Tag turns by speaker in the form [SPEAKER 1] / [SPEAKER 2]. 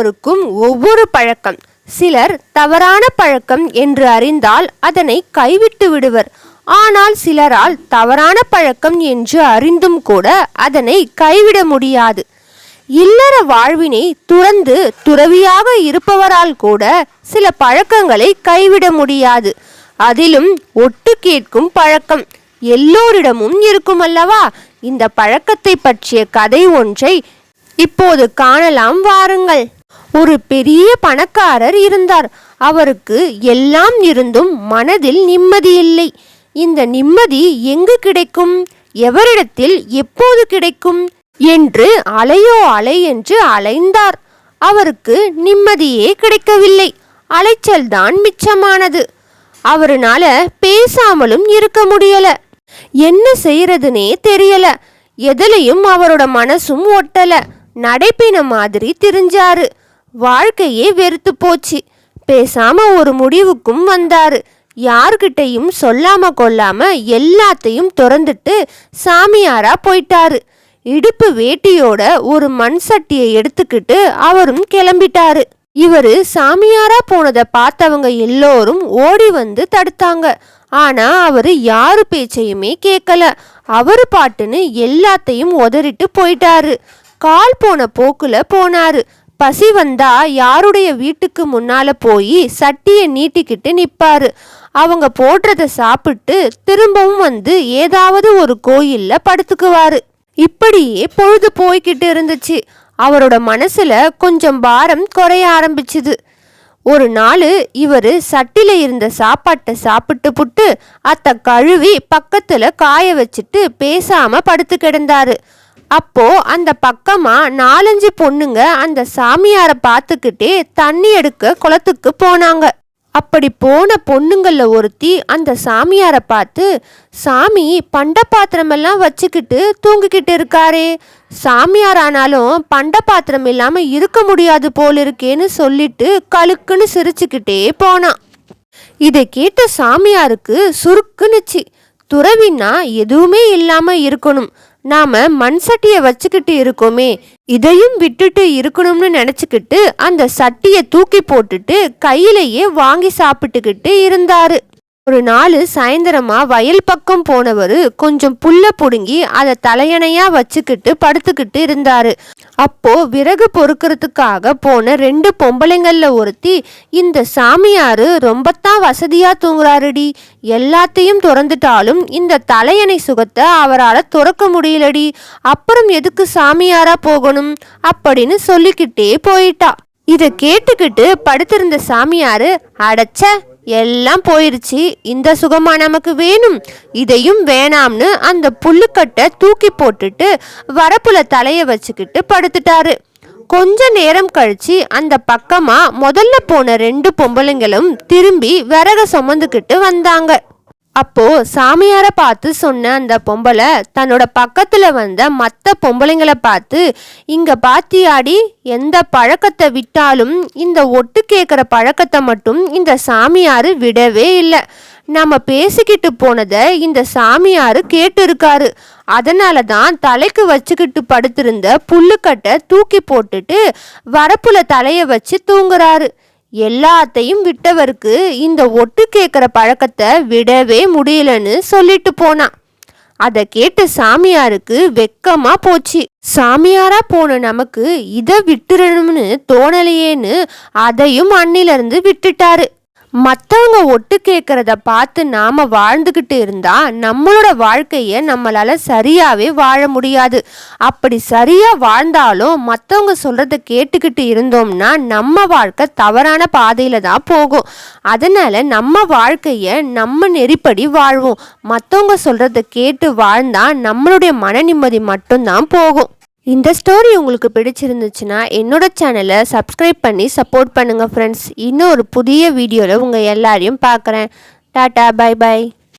[SPEAKER 1] ஒவ்வொருவருக்கும் ஒவ்வொரு பழக்கம். சிலர் தவறான பழக்கம் என்று அறிந்தால் அதனை கைவிட்டு விடுவர். ஆனால் சிலரால் தவறான பழக்கம் என்று அறிந்தும் கூட அதனை கைவிட முடியாது. இல்லற வாழ்வினை துறந்து துறவியாக இருப்பவரால் கூட சில பழக்கங்களை கைவிட முடியாது. அதிலும் ஒட்டு கேட்கும் பழக்கம். எல்லோரிடமும் இருக்கும் அல்லவா இந்த பழக்கத்தை பற்றிய கதை ஒன்றை இப்போது காணலாம் வாருங்கள். ஒரு பெரிய பணக்காரர் இருந்தார். அவருக்கு எல்லாம் இருந்தும் மனதில் நிம்மதி இல்லை. இந்த நிம்மதி எங்கு கிடைக்கும்? எவரிடத்தில் எப்போது கிடைக்கும்? என்று அலையோ அலை என்று அலைந்தார். அவருக்கு நிம்மதியே கிடைக்கவில்லை. அலைச்சல் தான் மிச்சமானது. அவருனால பேசாமலும் இருக்க முடியல. என்ன செய்யறதுனே தெரியல. எதிலையும் அவரோட மனசும் ஒட்டல. நடைப்பின மாதிரி திரிஞ்சாரு. வாழ்க்கையே வெறுத்து போச்சு. பேசாம ஒரு முடிவுக்கும் வந்தாரு. யார்கிட்டையும் சொல்லாம கொள்ளாம எல்லாத்தையும் திறந்துட்டு சாமியாரா போயிட்டாரு. இடுப்பு வேட்டியோட ஒரு மண் சட்டியை எடுத்துக்கிட்டு அவரும் கிளம்பிட்டாரு. இவரு சாமியாரா போனதை பார்த்தவங்க எல்லோரும் ஓடி வந்து தடுத்தாங்க. ஆனா அவரு யாரு பேச்சையுமே கேட்கல அவரு பாட்டுன்னு எல்லாத்தையும் உதறிட்டு போயிட்டாரு. கால் போன போக்குல போனாரு. பசி வந்தா யாருடைய வீட்டுக்கு முன்னால போய் சட்டியை நீட்டிக்கிட்டு நிப்பாரு. அவங்க போடுறத சாப்பிட்டு திரும்பவும் வந்து ஏதாவது ஒரு கோயில்ல படுத்துக்குவாரு. இப்படியே பொழுது போய்கிட்டு இருந்துச்சு. அவரோட மனசுல கொஞ்சம் பாரம் குறைய ஆரம்பிச்சுது. ஒரு நாள் இவர் சட்டில இருந்த சாப்பாட்டை சாப்பிட்டு புட்டு அத்தை கழுவி பக்கத்துல காய வச்சுட்டு பேசாம படுத்து கிடந்தாரு. அப்போ அந்த பக்கமா நாலஞ்சு பொண்ணுங்க அந்த சாமியாரை பார்த்துக்கிட்டே தண்ணி எடுக்க குளத்துக்கு போனாங்க. அப்படி போன பொண்ணுங்களில் ஒருத்தி அந்த சாமியாரை பார்த்து சாமி பண்ட பாத்திரமெல்லாம் வச்சுக்கிட்டு தூங்கிக்கிட்டு இருக்காரே. சாமியார் ஆனாலும் பண்ட பாத்திரம் இல்லாமல் இருக்க முடியாது போல இருக்கேன்னு சொல்லிட்டு கழுக்குன்னு சிரிச்சுக்கிட்டே போனான். இதை கேட்ட சாமியாருக்கு சுருக்குனுச்சு. துறவின்னா எதுவுமே இல்லாமல் இருக்கணும். நாம மண் சட்டியை வச்சுக்கிட்டு இருக்கோமே இதையும் விட்டுட்டு இருக்கணும்னு நினச்சிக்கிட்டு அந்த சட்டியை தூக்கி போட்டுட்டு கையிலேயே வாங்கி சாப்பிட்டுக்கிட்டு இருந்தாரு. ஒரு நாள் சாயந்தரமா வயல் பக்கம் போனவர் கொஞ்சம் புல்ல புடுங்கி அதை தலையணையா வச்சுக்கிட்டு படுத்துக்கிட்டு இருந்தாரு. அப்போ விறகு பொறுக்கிறதுக்காக போன ரெண்டு பொம்பளைங்கள்ல ஒருத்தி இந்த சாமியாரு ரொம்பத்தான் வசதியா தூங்குறாருடி. எல்லாத்தையும் திறந்துட்டாலும் இந்த தலையணை சுகத்தை அவரால் துறக்க முடியலடி. அப்புறம் எதுக்கு சாமியாரா போகணும்? அப்படின்னு சொல்லிக்கிட்டே போயிட்டா. இதை கேட்டுக்கிட்டு படுத்திருந்த சாமியாரு அடைச்ச எல்லாம் போயிருச்சு. இந்த சுகமா நமக்கு வேணும்? இதையும் வேணாம்னு அந்த புல்லுக்கட்டை தூக்கி போட்டுட்டு வரப்புல தலையை வச்சுக்கிட்டு படுத்துட்டாரு. கொஞ்ச நேரம் கழிச்சு அந்த பக்கமா முதல்ல போன ரெண்டு பொம்பளைங்களும் திரும்பி விறக சுமந்துக்கிட்டு வந்தாங்க. அப்போ சாமியார பார்த்து சொன்ன அந்த பொம்பளை தன்னோட பக்கத்துல வந்த மற்ற பொம்பளைங்களை பார்த்து இங்க பாத்தியாடி எந்த பழக்கத்தை விட்டாலும் இந்த ஒட்டு கேட்குற பழக்கத்தை மட்டும் இந்த சாமியாரு விடவே இல்லை. நம்ம பேசிக்கிட்டு போனதை இந்த சாமியாரு கேட்டு இருக்காரு அதனால தான் தலைக்கு வச்சுக்கிட்டு படுத்திருந்த புல்லுக்கட்டை தூக்கி போட்டுட்டு வரப்புல தலையை வச்சு தூங்குறாரு. எல்லாத்தையும் விட்டவருக்கு இந்த ஒட்டு கேட்குற பழக்கத்தை விடவே முடியலன்னு சொல்லிட்டு போனான் அதை கேட்டு சாமியாருக்கு வெக்கமா போச்சு. சாமியாரா போன நமக்கு இதை விட்டுறணும்னு தோணலையேன்னு அதையும் அன்னிலிருந்து விட்டுட்டாரு. மற்றவங்க ஒட்டு கேட்குறத பார்த்து நாம் வாழ்ந்துக்கிட்டு இருந்தால் நம்மளோட வாழ்க்கையை நம்மளால் சரியாகவே வாழ முடியாது. அப்படி சரியாக வாழ்ந்தாலும் மற்றவங்க சொல்கிறத கேட்டுக்கிட்டு இருந்தோம்னா நம்ம வாழ்க்கை தவறான பாதையில் தான் போகும். அதனால் நம்ம வாழ்க்கையை நம்ம நெறிப்படி வாழ்வோம். மற்றவங்க சொல்கிறத கேட்டு வாழ்ந்தால் நம்மளுடைய மன நிம்மதி மட்டும்தான் போகும். இந்த ஸ்டோரி உங்களுக்கு பிடிச்சிருந்துச்சுன்னா என்னோட சேனலை சப்ஸ்கிரைப் பண்ணி சப்போர்ட் பண்ணுங்கள் ஃப்ரெண்ட்ஸ் இன்னும் ஒரு புதிய வீடியோவில் உங்கள் எல்லாரையும் பார்க்குறேன். Tata bye by